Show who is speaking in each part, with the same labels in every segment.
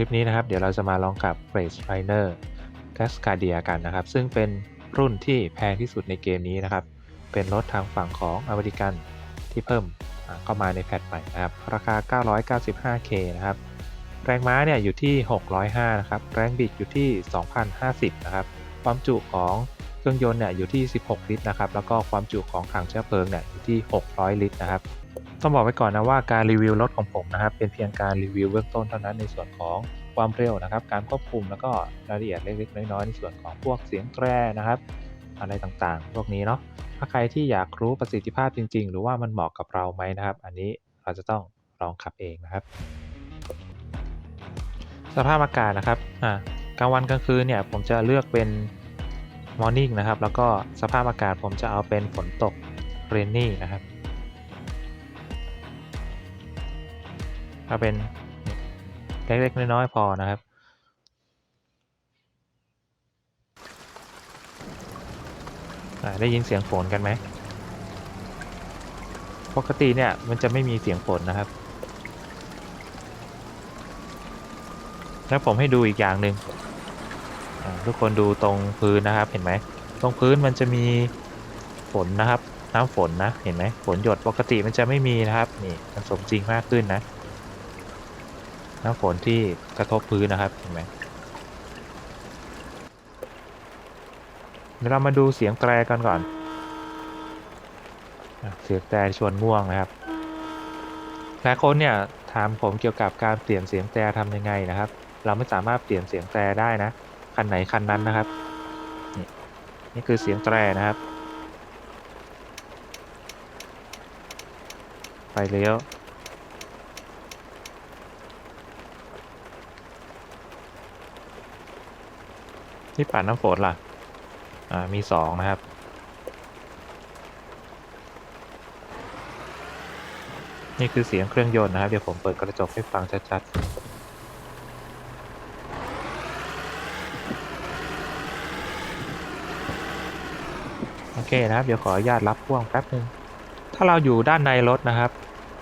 Speaker 1: คลิปนี้นะครับ เดี๋ยวเราจะมาลองกับ r a c e Trainer Cascadia กันนะครับ ซึ่งเป็นรุ่นที่แพงที่สุดในเกมนี้นะครับ เป็นรถทางฝั่งของอเมริกันที่เพิ่มเข้ามาในแพทใหม่นะครับ ราคา 995K นะครับ แรงม้าเนี่ยอยู่ที่ 605 นะครับ แรงบิดอยู่ที่ 2,050 นะครับ ความจุของเครื่องยนต์เนี่ยอยู่ที่ 16 ลิตรนะครับ แล้วก็ความจุของถังเชื้อเพลิงเนี่ยอยู่ที่ 600 ลิตรนะครับ ต้องบอกไว้ก่อนนะว่าการรีวิวรถของผมนะครับ เป็นเพียงการรีวิวเบื้องต้นเท่านั้นในส่วนของความเร็วนะครับ การควบคุมแล้วก็รายละเอียดเล็กๆน้อยๆในส่วนของพวกเสียงแตรนะครับ อะไรต่างๆ พวกนี้เนาะถ้าใครที่อยากรู้ประสิทธิภาพจริง ๆ หรือว่ามันเหมาะกับเราไหมนะครับ อันนี้เราจะต้องลองขับเองนะครับ สภาพอากาศนะครับอ่ากลางวันกลางคืนเนี่ยผมจะเลือกเป็น morning นะครับ แล้วก็สภาพอากาศผมจะเอาเป็นฝนตก rainy นะครับ เอาเป็นเล็กๆน้อยๆพอนะครับได้ยินเสียงฝนกันไหมปกติเนี่ยมันจะไม่มีเสียงฝนนะครับ แล้วผมให้ดูอีกอย่างหนึ่งอ่าทุกคนดูตรงพื้นนะครับเห็นไหม ตรงพื้นมันจะมีฝนนะครับ น้ำฝนนะเห็นไหมฝนหยดปกติมันจะไม่มีนะครับนี่มันสมจริงมากขึ้นนะ น้ำฝนที่กระทบพื้นนะครับเห็นไหมเดี๋ยวเรามาดูเสียงแตรกันก่อน เสียงแตรชวนง่วงนะครับหลายคนเนี่ยถามผมเกี่ยวกับการเปลี่ยนเสียงแตรทำยังไงนะครับ เราไม่สามารถเปลี่ยนเสียงแตรได้นะ คันไหนคันนั้นนะครับ นี่นี่คือเสียงแตรนะครับ ไปเลี้ยว ที่ปัดน้ำฝนล่ะ อ่า มีสองนะครับนี่คือเสียงเครื่องยนต์นะครับ เดี๋ยวผมเปิดกระจกให้ฟังชัดๆ โอเคนะครับ เดี๋ยวขออนุญาตรับพ่วงแป๊บนึง ถ้าเราอยู่ด้านในรถนะครับ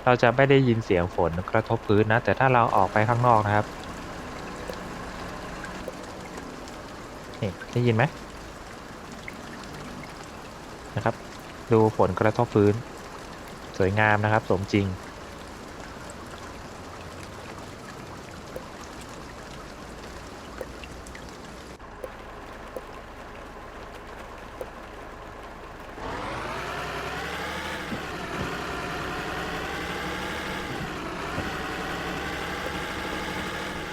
Speaker 1: เราจะไม่ได้ยินเสียงฝนกระทบพื้นนะ แต่ถ้าเราออกไปข้างนอกนะครับ นี่ได้ยินไหมนะครับ ดูฝนกระทบพื้น สวยงามนะครับ สมจริง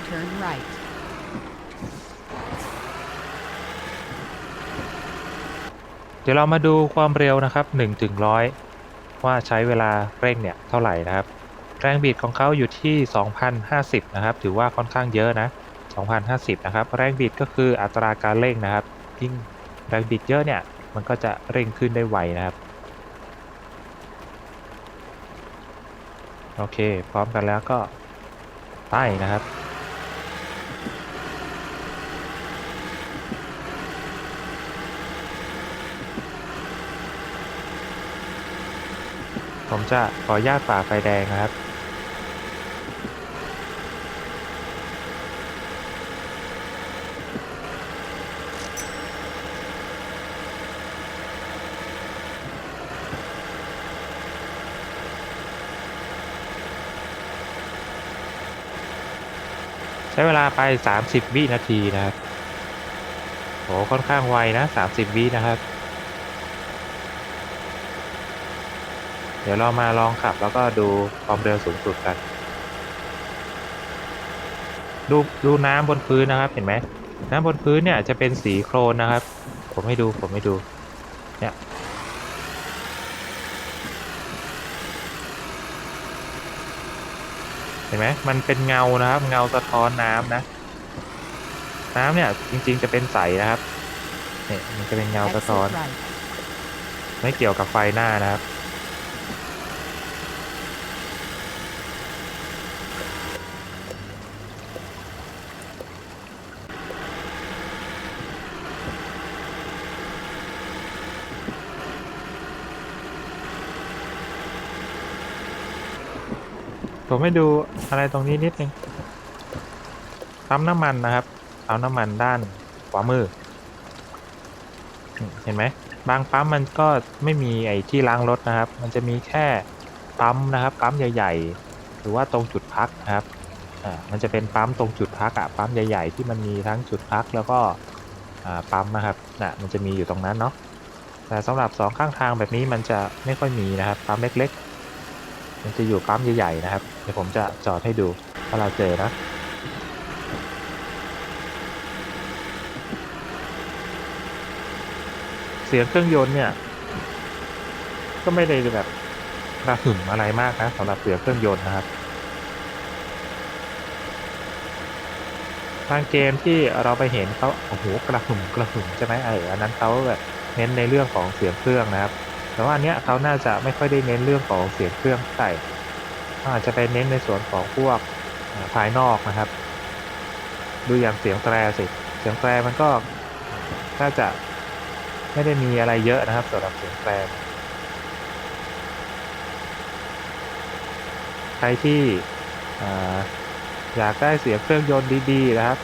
Speaker 2: Turn right.
Speaker 1: เดี๋ยวเรามาดูความเร็วนะครับ1ถึง100ว่าใช้เวลาเร่งเนี่ยเท่าไหร่นะครับ แรงบิดของเขาอยู่ที่ 2,050 นะครับ ถือว่าค่อนข้างเยอะนะ 2,050 นะครับ แรงบิดก็คืออัตราการเร่งนะครับยิ่งแรงบิดเยอะเนี่ย มันก็จะเร่งขึ้นได้ไวนะครับ โอเค พร้อมกันแล้วก็ไปนะครับ ผมจะขออนุญาตฝ่าไฟแดงนะครับ ใช้เวลาไป 30 วินาทีนะครับโหค่อนข้างไวนะ 30 วินะครับ เดี๋ยวเรามาลองขับ แล้วก็ดูความเร็วสูงสุดกัน ดูดูน้ำบนพื้นนะครับ เห็นไหมน้ำบนพื้นเนี่ยจะเป็นสีโครนนะครับ ผมให้ดูผมให้ดูเนี่ยเห็นไหมมันเป็นเงานะครับ เงาสะท้อนน้ำนะ น้ำเนี่ยจริง ๆ จะเป็นใสนะครับเนี่ยมันจะเป็นเงาสะ
Speaker 2: Exit
Speaker 1: ท้อน
Speaker 2: right.
Speaker 1: ไม่เกี่ยวกับไฟหน้านะครับ ผมให้ดูอะไรตรงนี้นิดนึงปั๊มน้ำมันนะครับปั๊มน้ำมันด้านขวามือ เห็นไหม บางปั๊มมันก็ไม่มีไอ้ที่ล้างรถนะครับ มันจะมีแค่ปั๊มนะครับปั๊มใหญ่ ๆ หรือว่าตรงจุดพักนะครับอ่ามันจะเป็นปั๊มตรงจุดพักอะปั๊มใหญ่ ๆ ที่มันมีทั้งจุดพักแล้วก็อ่าปั๊มนะครับน่ะมันจะมีอยู่ตรงนั้นเนาะแต่สำหรับสองข้างทางแบบนี้มันจะไม่ค่อยมีนะครับปั๊มเล็กๆ มันจะอยู่ปั๊มใหญ่ๆนะครับ เดี๋ยวผมจะจอดให้ดูถ้าเราเจอนะเสียงเครื่องยนต์เนี่ย ก็ไม่ได้แบบกระหึ่มอะไรมากนะสำหรับเสียงเครื่องยนต์นะครับบางเกมที่เราไปเห็นเขาโอ้โหกระหึ่มกระหึ่มใช่ไหมเอออันนั้นเขาแบบเน้นในเรื่องของเสียงเครื่องนะครับ แต่ว่าอันเนี้ยเขาน่าจะไม่ค่อยได้เน้นเรื่องของเสียงเครื่องใส่อาจจะไปเน้นในส่วนของพวกภายนอกนะครับ ดูอย่างเสียงแตรสิเสียงแตรมันก็น่าจะไม่ได้มีอะไรเยอะนะครับสำหรับเสียงแตรใครที่อ่อยากได้เสียงเครื่องยนต์ดีๆนะครับ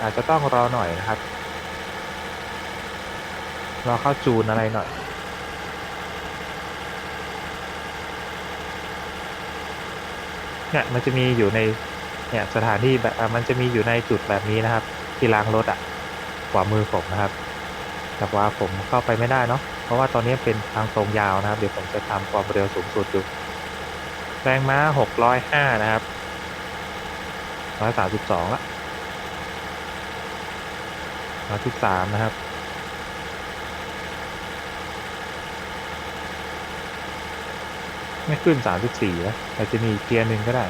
Speaker 1: อาจจะต้องรอหน่อยนะครับ รอเข้าจูนอะไรหน่อย เนี่ยมันจะมีอยู่ในเนี่ยสถานที่แบบมันจะมีอยู่ในจุดแบบนี้นะครับ ที่ล้างรถอะขวามือผมนะครับ แต่ว่าผมเข้าไปไม่ได้เนาะเพราะว่าตอนนี้เป็นทางตรงยาวนะครับ เดี๋ยวผมจะทำความเร็วสูงสุดดูแรงม้า 605 นะครับ 132ละ113 นะครับ ไม่ขึ้น34นะอาจจะมีเกียร์หนึ่งก็ได้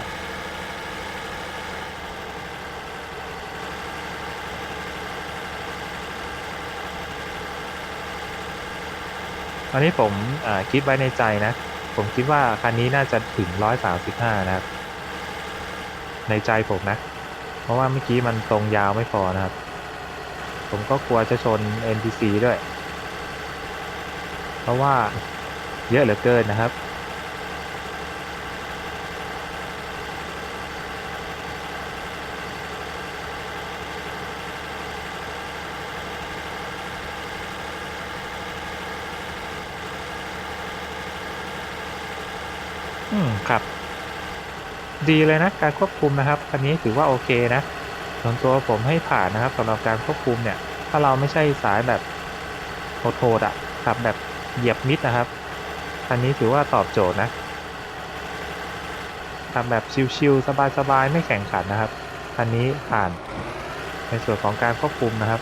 Speaker 1: ตอนนี้ผมคิดไว้ในใจนะ ผมคิดว่าคันนี้น่าจะถึง135นะครับ ในใจผมนะ เพราะว่าเมื่อกี้มันตรงยาวไม่พอนะครับ ผมก็กลัวจะชน NPC ด้วย เพราะว่าเยอะเหลือเกินนะครับ อืมครับ ดีเลยนะ การควบคุมนะครับคันนี้ถือว่าโอเคนะส่วนตัวผมให้ผ่านนะครับสำหรับการควบคุมเนี่ย ถ้าเราไม่ใช่สายแบบโหดๆอะขับแบบเหยียบมิดนะครับคันนี้ถือว่าตอบโจทย์นะขับแบบชิลๆสบายๆไม่แข่งขันนะครับคันนี้ผ่านในส่วนของการควบคุมนะครับ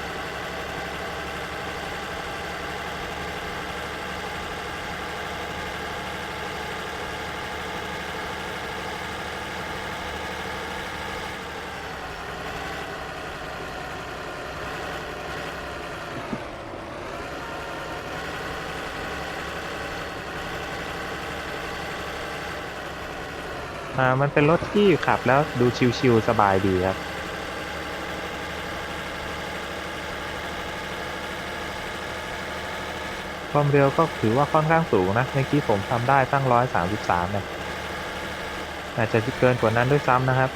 Speaker 1: อ่ามันเป็นรถที่ขับแล้วดูชิลๆสบายดีครับ ความเร็วก็ถือว่าค่อนข้างสูงนะเมื่อกี้ผมทำได้ตั้ง 133เนี่ยอาจจะเกินกว่านั้นด้วยซ้ำนะครับ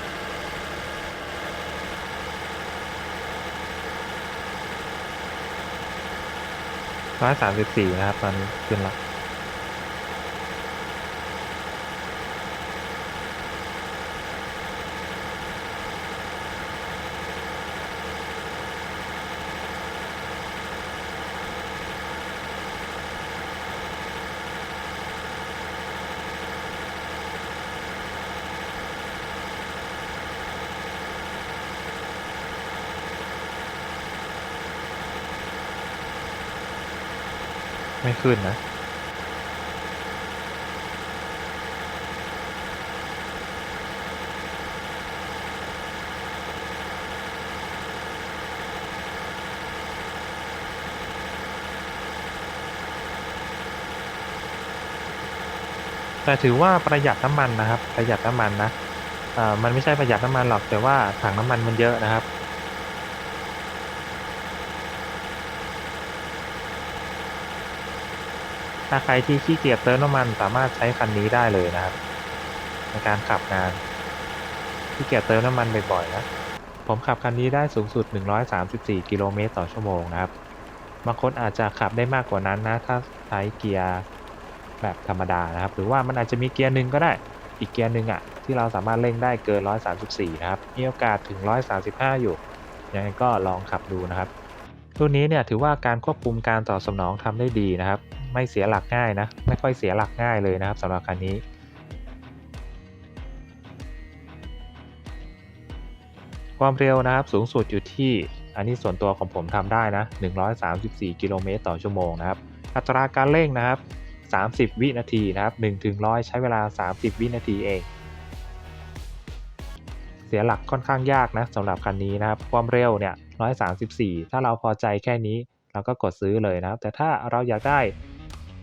Speaker 1: 134นะครับ ตอนนี้ขึ้นละ ไม่ขึ้นนะแต่ถือว่าประหยัดน้ำมันนะครับ ประหยัดน้ำมันนะ อ่า มันไม่ใช่ประหยัดน้ำมันหรอก แต่ว่าถังน้ำมันมันเยอะนะครับ ถ้าใครที่ขี้เกียจเติมน้ำมันสามารถใช้คันนี้ได้เลยนะครับ ในการขับงานที่เกียจเติมน้ำมันบ่อยๆนะผมขับคันนี้ได้สูงสุด 134 กิโลเมตรต่อชั่วโมงนะครับบางคนอาจจะขับได้มากกว่านั้นนะ ถ้าใช้เกียร์แบบธรรมดานะครับ หรือว่ามันอาจจะมีเกียร์หนึ่งก็ได้ อีกเกียร์หนึ่งอะ ที่เราสามารถเร่งได้เกิน 134 นะครับ มีโอกาสถึง 135 อยู่ ยังไงก็ลองขับดูนะครับรุ่นนี้เนี่ยถือว่าการควบคุมการตอบสนองทำได้ดีนะครับ ไม่เสียหลักง่ายนะ ไม่ค่อยเสียหลักง่ายเลยนะครับสำหรับคันนี้ ความเร็วนะครับสูงสุดอยู่ที่อันนี้ส่วนตัวของผมทำได้นะ 134 กิโลเมตรต่อชั่วโมงนะครับ อัตราการเร่งนะครับ 30 วินาทีนะครับ1ถึง100 ใช้เวลา 30 วินาทีเอง เสียหลักค่อนข้างยากนะสำหรับคันนี้นะครับ ความเร็วเนี่ย 134 ถ้าเราพอใจแค่นี้เราก็กดซื้อเลยนะครับ แต่ถ้าเราอยากได้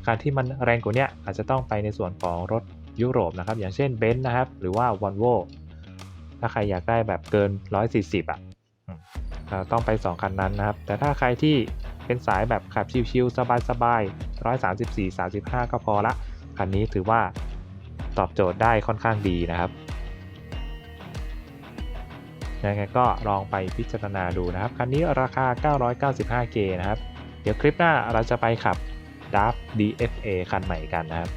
Speaker 1: คันที่มันแรงกว่านี้อาจจะต้องไปในส่วนของรถยุโรปนะครับ อย่างเช่นเบนซ์นะครับ หรือว่า v o l v o ถ้าใครอยากได้แบบเกิน 140อะต้องไป 2 คันนั้นนะครับ แต่ถ้าใครที่เป็นสายแบบขับชิวๆสบายๆ134 35 ก็พอละ คันนี้ถือว่าตอบโจทย์ได้ค่อนข้างดีนะครับยังไงก็ลองไปพิจารณาดูนะครับ คันนี้ราคา 995K นะครับ เดี๋ยวคลิปหน้าเราจะไปขับ ดับ DFA คันใหม่กันนะครับ